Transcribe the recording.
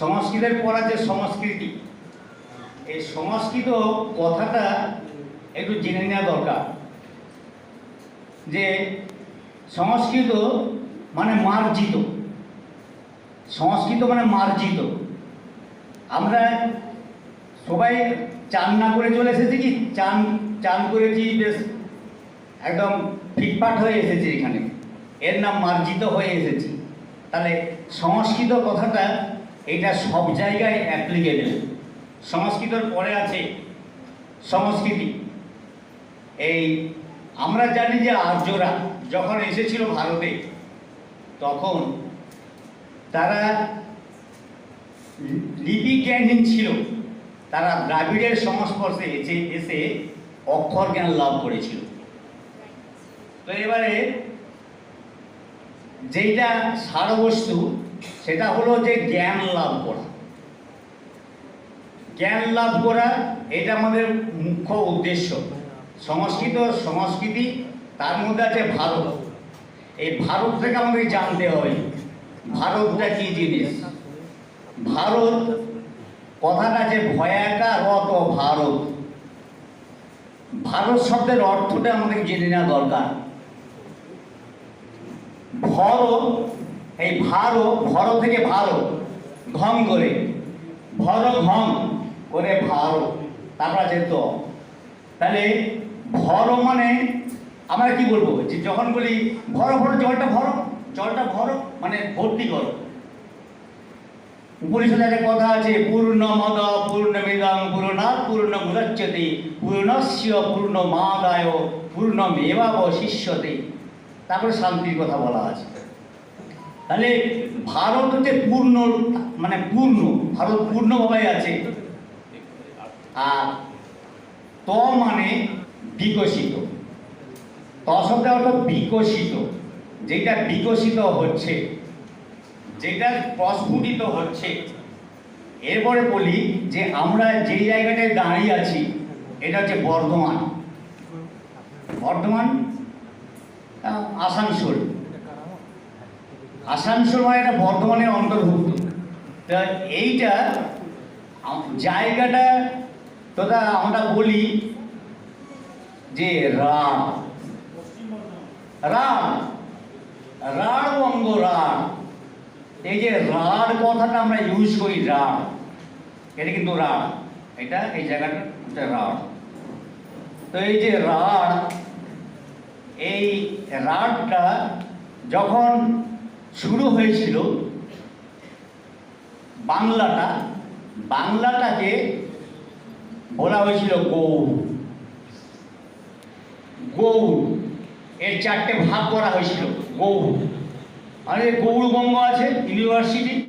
সংস্কৃতের পর আছে সংস্কৃতি। এই সংস্কৃত কথাটা একটু জেনে নেওয়া দরকার। যে সংস্কৃত মানে মার্জিত। সংস্কৃত মানে মার্জিত। আমরা সবাই চান না করে চলে এসেছি কি? চান চান করেছি বেশ একদম ফিটফাট হয়ে এসেছি এখানে। এর নাম মার্জিত হয়ে এসেছি। তাহলে সংস্কৃত কথাটা এটা সব জায়গায় অ্যাপ্লিকেবল সংস্কৃতর পরে আছে সংস্কৃতি। এই আমরা জানি যে আর্যরা যখন এসেছিল ভারতে, তখন তারা লিপি জ্ঞানহীন ছিল। তারা দ্রাবিড়ের সংস্পর্শে এসে এসে অক্ষর জ্ঞান লাভ করেছিল। তো এবারে যেইটা সারবস্তু সেটা হলো যে জ্ঞান লাভ করা। জ্ঞান লাভ করা, এটা আমাদের মুখ্য উদ্দেশ্য। সংস্কৃত সংস্কৃতি তার মধ্যে আছে ভারত। এই ভারত থেকে আমাদের জানতে হবে ভারতটা কি জিনিস? ভারত, কথাটা যে ভয়াকা রত ভারত। ভারত শব্দের অর্থটা আমাদের জেনে নেওয়া দরকার। ভর এই ভারো, ভর থেকে ভারো ঘং করে। ভর ঘং করে ভারো, তারপর যেত তাহলে ভর মানে আমরা কি বলব? যে যখন বলি ভরো ভরো, জলটা ভর, জলটা ভরো মানে ভর্তি করো। উপনিষদে একটা কথা আছে পূর্ণ মদ পূর্ণমিদং, পূর্ণাৎ পূর্ণ মুদচ্যতে পূর্ণস্য, পূর্ণমাদায়, পূর্ণমেবাবশিষ্যতে। তারপরে শান্তির কথা বলা আছে। তাহলে ভারত হচ্ছে পূর্ণ মানে পূর্ণ, ভারত পূর্ণভাবে আছে। আর ত মানে বিকশিত। ত শব্দের অর্থ বিকশিত। যেটা বিকশিত হচ্ছে, যেটা প্রস্ফুটিত হচ্ছে। এরপরে বলি যে আমরা যেই জায়গাটায় দাঁড়িয়ে আছি, এটা হচ্ছে বর্ধমান। বর্ধমান আসানসোল। আসানসোল মানে এটা বর্ধমানের অন্তর্ভুক্ত। তা এইটা জায়গাটা তথা আমরা বলি যে রাম। রাম। অঙ্গ রাঢ় এই যে রাঢ় কথাটা আমরা ইউজ করি রাঢ় এটা কিন্তু রাঢ় এটা এই জায়গাটা রাঢ় তো এই যে রাঢ়, এই রাঢ়টা যখন শুরু হয়েছিল বাংলাটা, বাংলাটাকে বলা হয়েছিল গৌড় গৌড় এর চারটে ভাগ করা হয়েছিল গৌড় আমাদের গৌড়বঙ্গ আছে ইউনিভার্সিটি